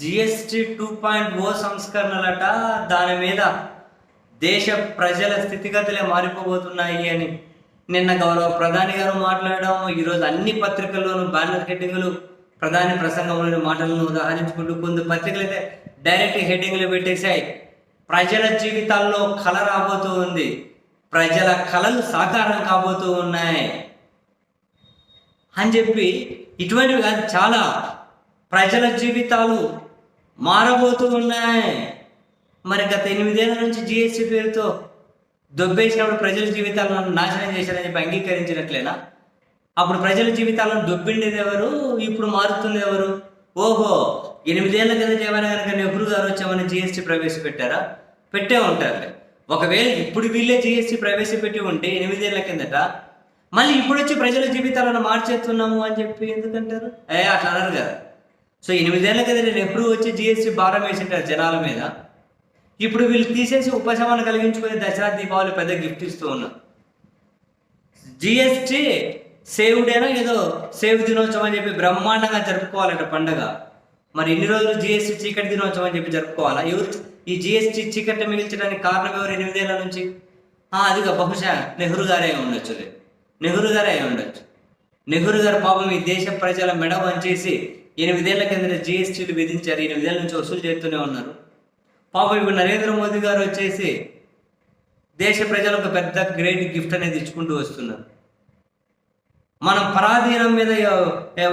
GST two point O సంస్కరణలట దాని మీద దేశ ప్రజల స్థితిగతులే మారిపోబోతున్నాయి అని నిన్న గౌరవ ప్రధాని గారు మాట్లాడడం ఈరోజు అన్ని పత్రికల్లోనూ బ్యానర్ హెడ్డింగ్లు ప్రధాని ప్రసంగంలోని మాటలను ఉదాహరించుకుంటూ కొన్ని పత్రికలు అయితే డైరెక్ట్ హెడ్డింగ్లు పెట్టేశాయి. ప్రజల జీవితాల్లో కళ రాబోతూ ఉంది. ప్రజల కళలు సాకారం కాబోతూ ఉన్నాయి. అని చెప్పి ఇటువంటివి కాదు చాలా ప్రజల జీవితాలు మారబోతూ ఉన్నాయి మరి గత ఎనిమిదేళ్ళ నుంచి జిఎస్టీ పేరుతో దొబ్బేసినప్పుడు ప్రజల జీవితాలను నాశనం చేశారని చెప్పి అంగీకరించినట్లేనా? అప్పుడు ప్రజల జీవితాలను దొబ్బిండేది ఎవరు? ఇప్పుడు మారుతుంది ఎవరు? ఓహో ఎనిమిదేళ్ళ కింద ఏమైనా కనుక నెహ్రూ గారు వచ్చామని జిఎస్టీ ప్రవేశపెట్టారా? పెట్టే ఉంటారులే. ఒకవేళ ఇప్పుడు వీళ్ళే జిఎస్టీ ప్రవేశపెట్టి ఉంటే ఎనిమిదేళ్ళ కిందట మళ్ళీ ఇప్పుడు వచ్చి ప్రజల జీవితాలను మార్చేస్తున్నాము అని చెప్పి ఎందుకంటారు? ఏ అట్లా అనరు కదా. సో ఎనిమిదేళ్ళ కదా నేను ఎప్పుడు వచ్చి జిఎస్టీ భారం వేసింటారు జనాల మీద. ఇప్పుడు వీళ్ళు తీసేసి ఉపశమనం కలిగించుకునే దసరా దీపావళి పెద్ద గిఫ్ట్ ఇస్తూ ఉన్నారు. జిఎస్టీ సేవ్డేనా ఏదో సేవ్ దినోత్సవం అని చెప్పి బ్రహ్మాండంగా జరుపుకోవాలంట పండగ. మరి ఇన్ని రోజులు జిఎస్టీ చీకటి దినోత్సవం అని చెప్పి జరుపుకోవాలా? ఎవరు ఈ జిఎస్టీ చీకటి మిగిల్చడానికి కారణం ఎవరు ఎనిమిదేళ్ళ నుంచి? అదిగా బహుశా నెహ్రూ గారే అయి ఉండొచ్చులే నెహ్రూ గారే ఉండొచ్చు. నెహ్రూ గారు పాపం ఈ దేశ ప్రజల మెడ వంచేసి ఎనిమిదేళ్ళ కింద జిఎస్టీలు విధించారు. ఎనిమిదేళ్ళ నుంచి వసూలు చేస్తూనే ఉన్నారు. పాపం ఇప్పుడు నరేంద్ర మోదీ గారు వచ్చేసి దేశ ప్రజలకు పెద్ద గ్రేట్ గిఫ్ట్ అనేది ఇచ్చుకుంటూ వస్తున్నారు. మనం పరాధీనం మీద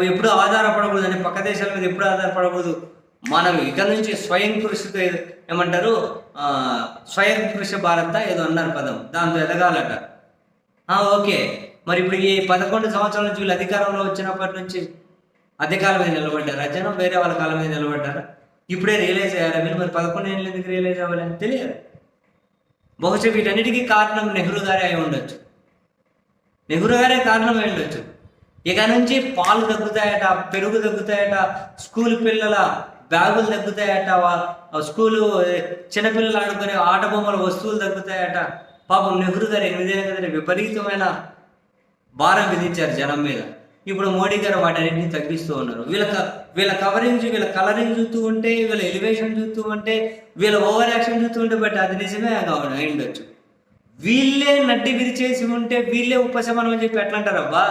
ఎప్పుడు ఆధారపడకూడదు అని పక్క దేశాల మీద ఎప్పుడు ఆధారపడకూడదు. మనం ఇక నుంచి స్వయం కృషితో ఏమంటారు? స్వయం కృషి భారత ఏదో అన్నారు పదం. దాంతో ఎదగాలట. ఓకే. మరి ఇప్పుడు ఈ పదకొండు సంవత్సరాల నుంచి వీళ్ళు అధికారంలో వచ్చినప్పటి నుంచి అధికారం మీద నిలబడ్డారా? జనం వేరే వాళ్ళ కాలం మీద నిలబడ్డారా? ఇప్పుడే రియలైజ్ అయ్యారా మీరు? మరి పదకొండు ఏళ్ళు ఎందుకు రియలైజ్ అవ్వాలని తెలియదు. బహుశా వీటన్నిటికీ కారణం నెహ్రూ గారే అయి ఉండొచ్చు. నెహ్రూ గారే కారణం అయి ఉండొచ్చు. ఇక నుంచి పాలు తగ్గుతాయట పెరుగు తగ్గుతాయట స్కూల్ పిల్లల బ్యాగులు తగ్గుతాయట స్కూలు చిన్నపిల్లలు ఆడుకునే ఆట బొమ్మల వస్తువులు తగ్గుతాయట. పాపం నెహ్రూ గారు ఎనిమిదేళ్ళ కదా విపరీతమైన భారం విధించారు జనం మీద. ఇప్పుడు మోడీ గారు వాటన్నిటిని తగ్గిస్తూ ఉన్నారు. వీళ్ళ వీళ్ళ కవరింగ్ వీళ్ళ కలరింగ్ చూస్తూ ఉంటే వీళ్ళ ఎలివేషన్ చూస్తూ ఉంటే వీళ్ళ ఓవర్ యాక్షన్ చూస్తూ ఉంటే బట్ అది నిజమే కావడం అయి ఉండొచ్చు వీళ్ళే నడ్డి విరిచేసి ఉంటే వీళ్ళే ఉపశమనం అని చెప్పి ఎట్లంటారబ్బా?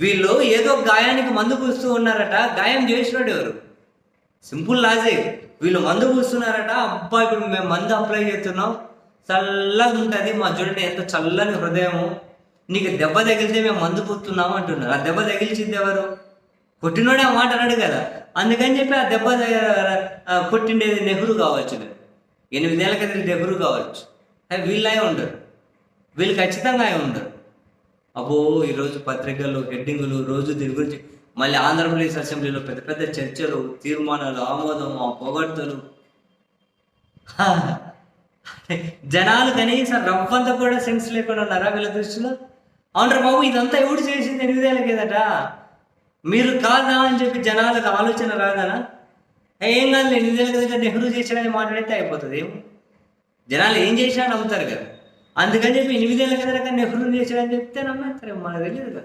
వీళ్ళు ఏదో గాయానికి మందు పూస్తూ ఉన్నారట గాయం చేసినాడు ఎవరు? Simple logic. వీళ్ళు మందు పూస్తున్నారట అబ్బా ఇప్పుడు మేము మందు అప్లై చేస్తున్నాం. చల్లగా ఉంటుంది మా చూడండి ఎంత చల్లని హృదయము. నీకు దెబ్బ తగిలితే మేము మందు పూస్తున్నాం అంటున్నారు. ఆ దెబ్బ తగిలిచింది ఎవరు? కొట్టినోడే ఆ మాట అన్నాడు కదా. అందుకని చెప్పి ఆ దెబ్బ కొట్టిండేది నెహ్రూ కావచ్చు ఎనిమిదేళ్ళ కింద నెహ్రూ కావచ్చు. అవి వీళ్ళే ఉండరు. వీళ్ళు ఖచ్చితంగా అయి ఉండరు. అబ్బో ఈరోజు పత్రికలు హెడ్డింగులు రోజు దీని గురించి మళ్ళీ ఆంధ్రప్రదేశ్ అసెంబ్లీలో పెద్ద పెద్ద చర్చలు తీర్మానాలు ఆమోదం ఆ పొగడ్తలు. జనాలు కనీసం రవ్వంతా కూడా సెన్స్ లేకుండా ఉన్నారా వీళ్ళ దృష్టిలో? అవునరా బాబు ఇదంతా ఎవడు చేసింది ఎనిమిదేళ్ళ కదట? మీరు కాదా అని చెప్పి జనాలకు ఆలోచన రాదనా ఏం కాదు ఎనిమిదేళ్ళ కదా నెహ్రూ చేశాడని మాట్లాడితే అయిపోతుంది ఏమో. జనాలు ఏం చేసినా నమ్ముతారు కదా. అందుకని చెప్పి ఎనిమిదేళ్ళ కదా నెహ్రూ చేశాడని చెప్తే నమ్మేస్తారు మనకు తెలియదు కదా.